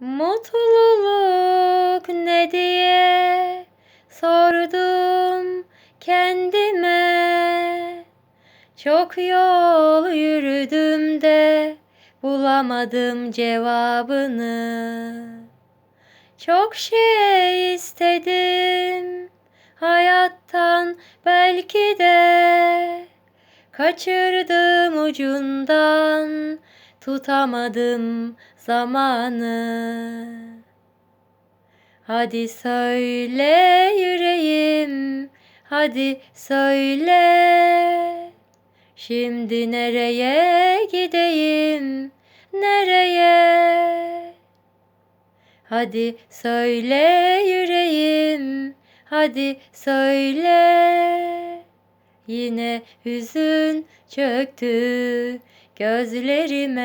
Mutluluk ne diye sordum kendime. Çok yol yürüdüm de bulamadım cevabını. Çok şey istedim hayattan belki de kaçırdım ucundan tutamadım zamanı. Hadi söyle yüreğim, hadi söyle. Şimdi nereye gideyim, nereye? Hadi söyle yüreğim, hadi söyle. Yine hüzün çöktü gözlerime.